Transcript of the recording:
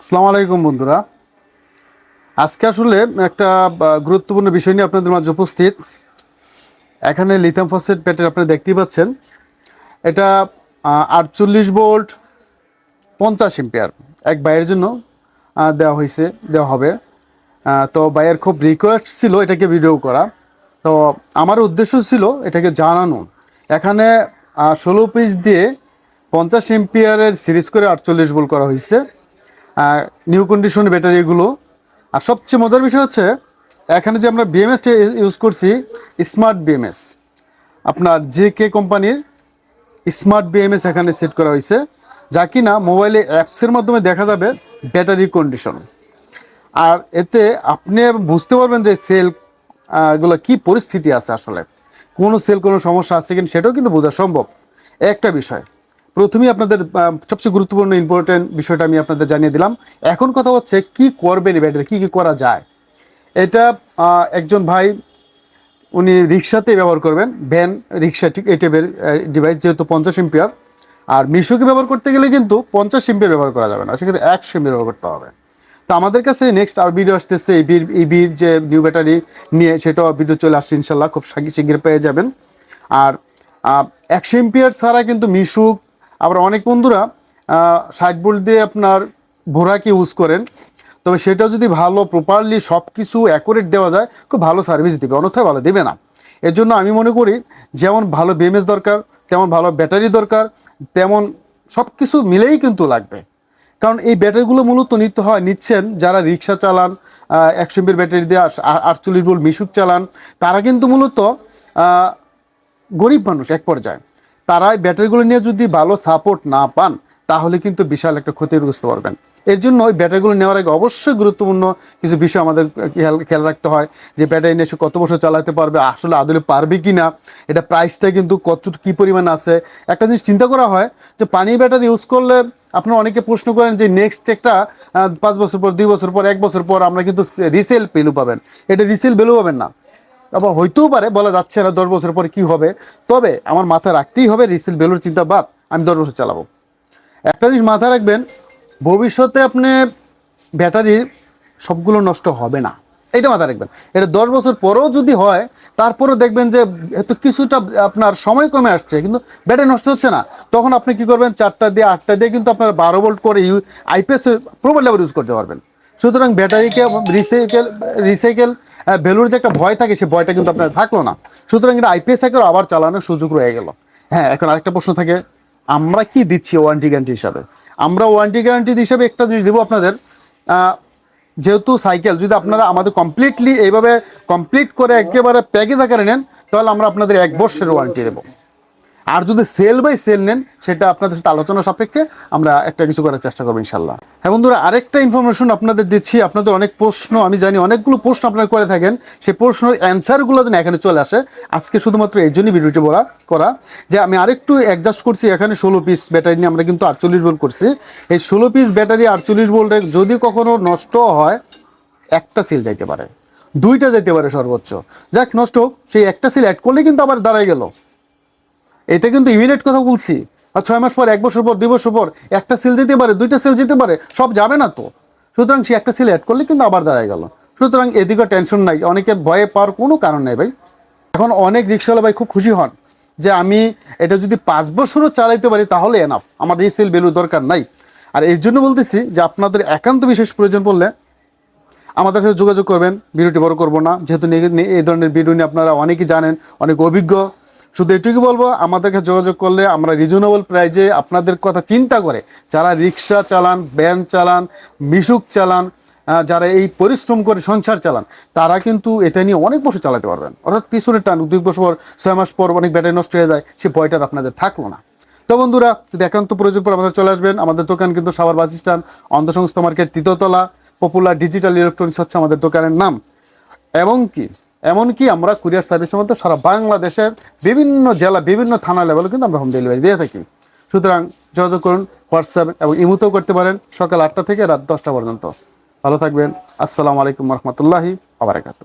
আসসালামু আলাইকুম বন্ধুরা। আজকে আসলে একটা গুরুত্বপূর্ণ বিষয় নিয়ে আপনাদের মাঝে উপস্থিত। এখানে লিথাম ফসফেট ব্যাটারি আপনারা দেখতেই পাচ্ছেন। এটা আটচল্লিশ ভোল্ট, পঞ্চাশ এম্পিয়ার এক বাইয়ের জন্য দেওয়া হয়েছে দেওয়া হবে। তো বাইয়ের খুব রিকোয়েস্ট ছিল এটাকে ভিডিও করা। তো আমার উদ্দেশ্য ছিল এটাকে জানানো। এখানে ষোলো পিস দিয়ে পঞ্চাশ এম্পিয়ারের সিরিজ করে আটচল্লিশ ভোল্ট করা হয়েছে নিউ কন্ডিশন ব্যাটারিগুলো আর সবচেয়ে মজার বিষয় হচ্ছে, এখানে যে আমরা বিএমএসটা ইউজ করছি স্মার্ট বিএমএস আপনার জে কে কোম্পানির স্মার্ট বিএমএস এখানে সেট করা হয়েছে, যা কিনা মোবাইলে অ্যাপসের মাধ্যমে দেখা যাবে ব্যাটারি কন্ডিশন আর এতে আপনি বুঝতে পারবেন যে সেল এগুলো কি পরিস্থিতি আছে আসলে। কোনো সেল কোনো সমস্যা আছে কিনা সেটাও কিন্তু বোঝা সম্ভব। একটা বিষয় প্রথমেই আপনাদের সবচেয়ে গুরুত্বপূর্ণ ইম্পর্টেন্ট বিষয়টা আমি আপনাদের জানিয়ে দিলাম। এখন কথা হচ্ছে কি করবেন এই ব্যাটারি কী কী করা যায়? এটা একজন ভাই, উনি রিক্সাতে ব্যবহার করবেন, ভ্যান রিক্সা ঠিক এই টাইপের ডিভাইস যেহেতু পঞ্চাশ এম্পিয়ার। আর মিশুকে ব্যবহার করতে গেলে কিন্তু পঞ্চাশ এম্পিয়ার ব্যবহার করা যাবে না, সেক্ষেত্রে একশো এম্পিয়ার ব্যবহার করতে হবে। তো আমাদের কাছে নেক্সট আর ভিডিও আসতেছে, এই বির এই বির যে নিউ ব্যাটারি নিয়ে, সেটাও ভিডিও চলে আসছে ইনশাল্লাহ খুব শীঘ্র পেয়ে যাবেন। আর একশো এম্পিয়ার ছাড়া কিন্তু মিশুক আবার অনেক বন্ধুরা ষাট বোল্ট দিয়ে আপনার ভোরাকে ইউজ করেন, তবে সেটা যদি ভালো প্রপারলি সব কিছু অ্যাকুরেট দেওয়া যায়, খুব ভালো সার্ভিস দেবে, অন্যথায় ভালো দেবে না। এর জন্য আমি মনে করি, যেমন ভালো বিএমএস দরকার, তেমন ভালো ব্যাটারি দরকার, তেমন সব কিছু মিলেই কিন্তু লাগবে। কারণ এই ব্যাটারিগুলো মূলত নিতে হয়, নিচ্ছেন যারা রিক্সা চালান একশো এমপির ব্যাটারি দিয়ে আটচল্লিশ ভোল্ট মিশুক চালান, তারা কিন্তু মূলত গরিব মানুষ এক পর্যায়ে। তারা ব্যাটারিগুলো নিয়ে যদি ভালো সাপোর্ট না পান, তাহলে কিন্তু বিশাল একটা ক্ষতির বুঝতে পারবেন। এর জন্য ওই ব্যাটারিগুলো নেওয়ার আগে অবশ্যই গুরুত্বপূর্ণ কিছু বিষয় আমাদের খেয়াল খেয়াল রাখতে হয়, যে ব্যাটারি নিয়ে সে কত বছর চালাতে পারবে, আসলে আদলে পারবে কি না এটা প্রাইসটা কিন্তু কত, কী পরিমাণ আছে। একটা জিনিস চিন্তা করা হয়, যে পানির ব্যাটারি ইউজ করলে আপনারা অনেকে প্রশ্ন করেন যে নেক্সট একটা পাঁচ বছর পর, দুই বছর পর, এক বছর পর আমরা কিন্তু রিসেল ভ্যালু পাবেন। এটা রিসেল ভ্যালু পাবেন না। আবার হইতেও পারে, বলা যাচ্ছে না দশ বছর পরে কি হবে। তবে আমার মাথায় রাখতেই হবে রিসেল ভ্যালুর চিন্তা বাদ, আমি দশ বছর চালাবো। একটা জিনিস মাথায় রাখবেন, ভবিষ্যতে আপনি ব্যাটারি সবগুলো নষ্ট হবে না। এটা মাথায় রাখবেন। এটা দশ বছর পরেও যদি হয়, তারপরেও দেখবেন যে এত কিছুটা আপনার সময় কমে আসছে, কিন্তু ব্যাটারি নষ্ট হচ্ছে না। তখন আপনি কি করবেন, চারটা দিয়ে, আটটা দিয়ে কিন্তু আপনার বারো ভোল্ট করে ইউ আইপিএসের প্রবল লেভেল ইউজ করতে পারবেন। সুতরাং ব্যাটারিকে রিসাইকেল রিসাইকেল ভ্যালুর যে একটা ভয় থাকে সেই ভয়টা কিন্তু আপনার থাকল না। সুতরাং এটা আইপিএস সাইকেল আবার চালানোর সুযোগ রয়ে গেল। হ্যাঁ এখন আরেকটা প্রশ্ন থাকে, আমরা কি দিচ্ছি ওয়ারেন্টি গ্যারান্টি হিসাবে? আমরা ওয়ারেন্টি গ্যারান্টি হিসাবে একটা জিনিস দেবো আপনাদের যেহেতু সাইকেল যদি আপনারা আমাদের কমপ্লিটলি এইভাবে কমপ্লিট করে একেবারে প্যাকেজ আকারে নেন, তাহলে আমরা আপনাদের এক বছরের ওয়ারেন্টি দেবো। আর যদি সেল বাই সেল নেন, সেটা আপনাদের সাথে আলোচনা সাপেক্ষে আমরা একটা কিছু করার চেষ্টা করব ইনশাল্লাহ হ্যাঁ বন্ধুরা, আরেকটা ইনফরমেশন আপনাদের দিচ্ছি। আপনাদের অনেক প্রশ্ন, আমি জানি অনেকগুলো প্রশ্ন আপনারা করে থাকেন। সেই প্রশ্নের অ্যান্সারগুলো যেন এখানে চলে আসে। আজকে শুধুমাত্র এই জন্যই ভিডিওটি বলা, করা যে আমি আরেকটু অ্যাডজাস্ট করছি এখানে ষোলো পিস ব্যাটারি নিয়ে, আমরা কিন্তু আটচল্লিশ ভোল্ট করছি। এই ষোলো পিস ব্যাটারি আটচল্লিশ ভোল্টের যদি কখনো নষ্ট হয়, একটা সিল যাইতে পারে। দুইটা যাইতে পারে সর্বোচ্চ। যাক, নষ্ট সেই একটা সিল অ্যাড করলে কিন্তু আবার দাঁড়ায় গেল। এটা কিন্তু ইমিডিয়েট কথা বলছি। আর ছয় মাস পর, এক বছর পর, দুই বছর পর একটা সেল যেতে পারে, দুইটা সেল যেতে পারে, সব যাবে না তো। সুতরাং সে একটা সেল অ্যাড করলে কিন্তু আবার দাঁড়ায় গেল। সুতরাং এদিকে টেনশন নাই, অনেকে ভয়ে পাওয়ার কোনো কারণ নাই ভাই। এখন অনেক রিক্সাওয়ালা ভাই খুব খুশি হন যে আমি এটা যদি পাঁচ বছরও চালাইতে পারি তাহলে এনাফ আমার এই রিসেল ভ্যালু দরকার নাই। আর এর জন্য বলতেছি যে আপনাদের একান্ত বিশেষ প্রয়োজন পড়লে আমাদের সাথে যোগাযোগ করবেন, ভিডিওটি বড় করব না। যেহেতু এই ধরনের ভিডিও নিয়ে আপনারা অনেকেই জানেন, অনেক অভিজ্ঞ। শুধু এটুকু বলব আমাদেরকে যোগাযোগ করলে আমরা রিজনেবল প্রাইজে আপনাদের কথা চিন্তা করে যারা রিক্সা চালান ভ্যান চালান, মিশুক চালান যারা এই পরিশ্রম করে সংসার চালান, তারা কিন্তু এটা নিয়ে অনেক বছর চালাতে পারবেন। অর্থাৎ পিছনের টান, দুই বছর পর ছয় মাস পর অনেক ব্যাটারি নষ্ট হয়ে যায়, সে ভয়টার আপনাদের থাকল না। তো বন্ধুরা, যদি একান্ত প্রয়োজন পর আমাদের চলে আসবেন, আমাদের দোকান কিন্তু সাভার বাস স্ট্যান্ড, অন্ধসংস্থা মার্কেট তৃতীয়তলা পপুলার ডিজিটাল ইলেকট্রনিক্স হচ্ছে আমাদের দোকানের নাম। এবং কি? এমনকি আমরা কুরিয়ার সার্ভিসের মধ্যে সারা বাংলাদেশের বিভিন্ন জেলা, বিভিন্ন থানা লেভেলে কিন্তু আমরা হোম ডেলিভারি দিয়ে থাকি। সুতরাং যোগাযোগ করুন হোয়াটসঅ্যাপ এবং ইমুতেও করতে পারেন সকাল আটটা থেকে রাত দশটা পর্যন্ত। ভালো থাকবেন। আসসালামু আলাইকুম রহমতুল্লাহি আবরাকাতু